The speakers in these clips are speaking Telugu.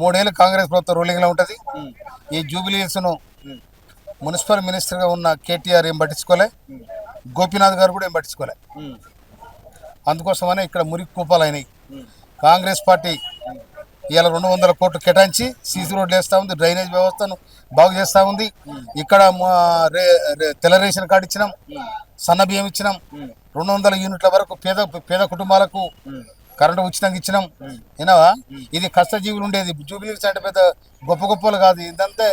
మూడేళ్ళు కాంగ్రెస్ ప్రభుత్వం రూలింగ్లో ఉంటుంది. ఈ జూబిలీస్ను మున్సిపల్ మినిస్టర్గా ఉన్న కేటీఆర్ ఏం పట్టించుకోలే. గోపీనాథ్ గారు కూడా ఏం పట్టించుకోలే. అందుకోసమనే ఇక్కడ మురికి కూపాలు అయినాయి. కాంగ్రెస్ పార్టీ ఇవాళ రెండు వందల కోట్లు కేటాయించి సీసీ రోడ్లు వేస్తూ ఉంది డ్రైనేజ్ వ్యవస్థను బాగు చేస్తూ ఉంది. ఇక్కడ తెల్ల రేషన్ కార్డు ఇచ్చినాం సన్న బియ్యం ఇచ్చినాం. రెండు వందల యూనిట్ల వరకు పేద పేద కుటుంబాలకు కరెంటు ఉచితంగా ఇచ్చినాం. విన్నావా? ఇది కష్టజీవులు ఉండేది. జూబిలీస్ అంటే పెద్ద గొప్ప గొప్పలు కాదు. ఇదంతే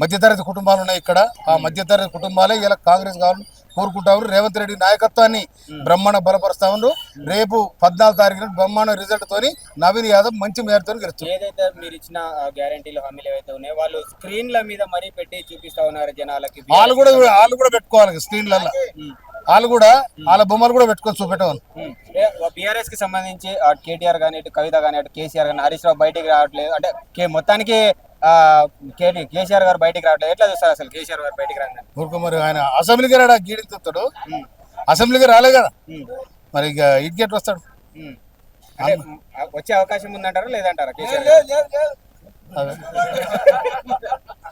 మధ్యతరగతి కుటుంబాలు ఉన్నాయి ఇక్కడ. ఆ మధ్యతరగతి కుటుంబాలే ఇలా కాంగ్రెస్ కావాలని కోరుకుంటా ఉన్నారు రేవంత్ రెడ్డి నాయకత్వాన్ని బ్రహ్మాండ బలపరుస్తా ఉండు. రేపు పద్నాలుగు తారీఖున బ్రహ్మాండ రిజల్ట్ తోని నవీన్ యాదవ్ మంచి మేరతో గెలుస్తారు. ఏదైతే మీరు ఇచ్చిన గ్యారంటీలు హామీలు ఏవైతే ఉన్నాయో వాళ్ళు స్క్రీన్ల మీద మరీ పెట్టి చూపిస్తా ఉన్నారు జనాలకి. వాళ్ళు కూడా వాళ్ళు కూడా పెట్టుకోవాలి స్క్రీన్లలో వాళ్ళు కూడా వాళ్ళ బొమ్మలు కూడా పెట్టుకొని చూపెట్టవాలి బీఆర్ఎస్కి సంబంధించి అటు కేటీఆర్ కానీ ఇటు కవిత కానీ అటు కేసీఆర్ కానీ హరీష్ రావు బయటికి రావట్లేదు. అంటే కే- మొత్తానికి కేసీఆర్ గారు బయటికి రావట్లేదు. ఎట్లా చూస్తారు అసలు కేసీఆర్ గారు బయటికి రాగానే? ఊరుకో మరి ఆయన అసెంబ్లీకి రాడా గీడిస్తాడు అసెంబ్లీకి రాలే కదా? మరి ఇక ఇటుకెట్ వస్తాడు. అంటే ఆ, వచ్చే అవకాశం ఉందంటారా లేదంటారా.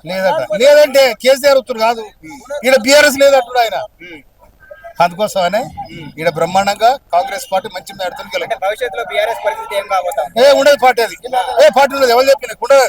లేదట. లేదంటే కేసీఆర్ ఉత్తరు కాదు. ఈడ బీఆర్ఎస్ లేదంటుడు ఆయన. అందుకోసమనే ఈడ బ్రహ్మాండంగా కాంగ్రెస్ పార్టీ మంచి భవిష్యత్తులో బీఆర్ఎస్ పరిస్థితి ఏం కాబోతా? ఏ ఉండదు పార్టీ అది. ఏ పార్టీ ఉండదు. ఎవరు చెప్పిన? ఉండదు